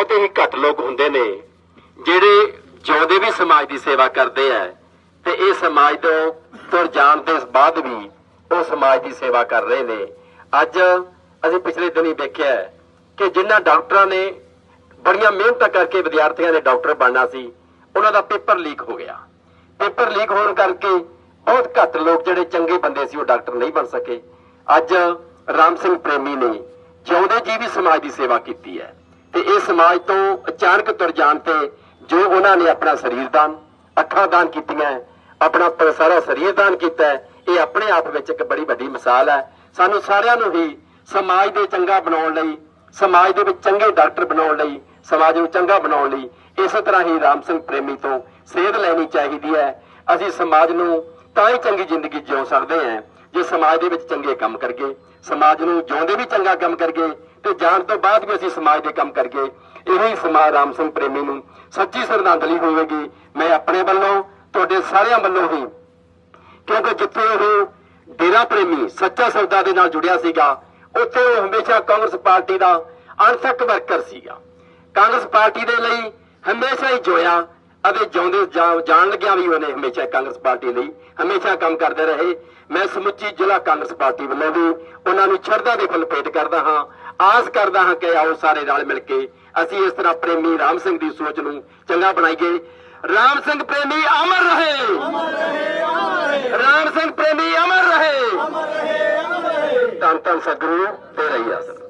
ਬਹੁਤ ਹੀ ਘੱਟ ਲੋਕ ਹੁੰਦੇ ਨੇ, ਜਿਹੜੇ ਜਿਉਂਦੇ ਵੀ ਸਮਾਜ ਦੀ ਸੇਵਾ ਕਰਦੇ ਆ, ਤੇ ਇਹ ਸਮਾਜ ਤੋਂ ਤੁਰ ਜਾਣ ਦੇ ਬਾਅਦ ਵੀ ਉਹ ਸਮਾਜ ਦੀ ਸੇਵਾ ਕਰ ਰਹੇ ਨੇ। ਅੱਜ ਅਸੀਂ ਪਿਛਲੇ ਦਿਨੀ ਵੇਖਿਆ ਕਿ ਜਿਨ੍ਹਾਂ ਡਾਕਟਰਾਂ ਨੇ ਬੜੀਆਂ ਮਿਹਨਤਾਂ ਕਰਕੇ ਵਿਦਿਆਰਥੀਆਂ ਨੇ ਡਾਕਟਰ ਬਣਨਾ ਸੀ, ਉਹਨਾਂ ਦਾ ਪੇਪਰ ਲੀਕ ਹੋ ਗਿਆ। ਪੇਪਰ ਲੀਕ ਹੋਣ ਕਰਕੇ ਬਹੁਤ ਘੱਟ ਲੋਕ ਜਿਹੜੇ ਚੰਗੇ ਬੰਦੇ ਸੀ, ਉਹ ਡਾਕਟਰ ਨਹੀਂ ਬਣ ਸਕੇ। ਅੱਜ ਰਾਮ ਸਿੰਘ ਪ੍ਰੇਮੀ ਨੇ ਜਿਉਂਦੇ ਜੀ ਵੀ ਸਮਾਜ ਦੀ ਸੇਵਾ ਕੀਤੀ ਹੈ। ਤੇ ਇਹ ਸਮਾਜ ਤੋਂ ਅਚਾਨਕ ਤੁਰ ਜਾਣ ਤੇ ਜੋ ਉਹਨਾਂ ਨੇ ਆਪਣਾ ਸਰੀਰ ਦਾਨ, ਅੱਖਾਂ ਦਾਨ ਕੀਤੀਆਂ, ਆਪਣਾ ਸਾਰਾ ਸਰੀਰ ਦਾਨ ਕੀਤਾ, ਇਹ ਆਪਣੇ ਆਪ ਵਿੱਚ ਇੱਕ ਬੜੀ ਵੱਡੀ ਮਿਸਾਲ ਹੈ। ਸਾਨੂੰ ਸਾਰਿਆਂ ਨੂੰ ਹੀ ਸਮਾਜ ਦੇ ਚੰਗਾ ਬਣਾਉਣ ਲਈ, ਸਮਾਜ ਦੇ ਵਿੱਚ ਚੰਗੇ ਡਾਕਟਰ ਬਣਾਉਣ ਲਈ, ਸਮਾਜ ਨੂੰ ਚੰਗਾ ਬਣਾਉਣ ਲਈ ਇਸੇ ਤਰ੍ਹਾਂ ਹੀ ਰਾਮ ਸਿੰਘ ਪ੍ਰੇਮੀ ਤੋਂ ਸੇਧ ਲੈਣੀ ਚਾਹੀਦੀ ਹੈ। ਅਸੀਂ ਸਮਾਜ ਨੂੰ ਤਾਂ ਹੀ ਚੰਗੀ ਜ਼ਿੰਦਗੀ ਜਿਉ ਸਕਦੇ ਹਾਂ, ਜੇ ਸਮਾਜ ਦੇ ਵਿੱਚ ਚੰਗੇ ਕੰਮ ਕਰਗੇ, ਸਮਾਜ ਨੂੰ ਜਿਉਂਦੇ ਵੀ ਚੰਗਾ ਕੰਮ ਕਰਗੇ ਤੇ ਜਾਣ ਤੋਂ ਬਾਅਦ ਵੀ ਅਸੀਂ ਸਮਾਜ ਦੇ ਕੰਮ ਕਰਗੇ ਇਹੋ ਹੀ ਸਮਾਜ ਰਾਮ ਸਿੰਘ ਪ੍ਰੇਮੀ ਨੂੰ ਸੱਚੀ ਸ਼ਰਧਾਂਜਲੀ ਹੋਵੇਗੀ। ਮੈਂ ਆਪਣੇ ਵੱਲੋਂ, ਤੁਹਾਡੇ ਸਾਰਿਆਂ ਵੱਲੋਂ ਹੀ, ਕਿਉਂਕਿ ਜਿੱਥੇ ਉਹ ਡੇਰਾ ਪ੍ਰੇਮੀ ਸੱਚਾ ਸੌਦਾ ਦੇ ਨਾਲ ਜੁੜਿਆ ਸੀਗਾ, ਉੱਥੇ ਉਹ ਹਮੇਸ਼ਾ ਕਾਂਗਰਸ ਪਾਰਟੀ ਦਾ ਅਣਥੱਕ ਵਰਕਰ ਸੀਗਾ। ਕਾਂਗਰਸ ਪਾਰਟੀ ਦੇ ਲਈ ਹਮੇਸ਼ਾ ਹੀ ਜੋਇਆ ਅਤੇ ਜਿਉਂਦੇ ਜਾਣ ਲੱਗਿਆ ਵੀ ਉਹਨੇ ਹਮੇਸ਼ਾ ਕਾਂਗਰਸ ਪਾਰਟੀ ਲਈ, ਹਮੇਸ਼ਾ ਕੰਮ ਕਰਦੇ ਰਹੇ। ਮੈਂ ਸਮੁੱਚੀ ਜ਼ਿਲ੍ਹਾ ਕਾਂਗਰਸ ਪਾਰਟੀ ਵੱਲੋਂ ਵੀ ਉਹਨਾਂ ਨੂੰ ਸ਼ਰਧਾ ਦੇ ਫੁੱਲ ਭੇਟ ਕਰਦਾ ਹਾਂ। ਆਸ ਕਰਦਾ ਹਾਂ ਕਿ ਆਓ ਸਾਰੇ ਨਾਲ ਮਿਲ ਕੇ ਅਸੀਂ ਇਸ ਤਰ੍ਹਾਂ ਪ੍ਰੇਮੀ ਰਾਮ ਸਿੰਘ ਦੀ ਸੋਚ ਨੂੰ ਚੰਗਾ ਬਣਾਈਏ। ਰਾਮ ਸਿੰਘ ਪ੍ਰੇਮੀ ਅਮਰ ਰਹੇ। ਰਾਮ ਸਿੰਘ ਪ੍ਰੇਮੀ ਅਮਰ ਰਹੇ। ਧੰਨ ਧੰਨ ਸਤਿਗੁਰੂ, ਤੇਰਾ ਹੀ ਆਸਰਾ।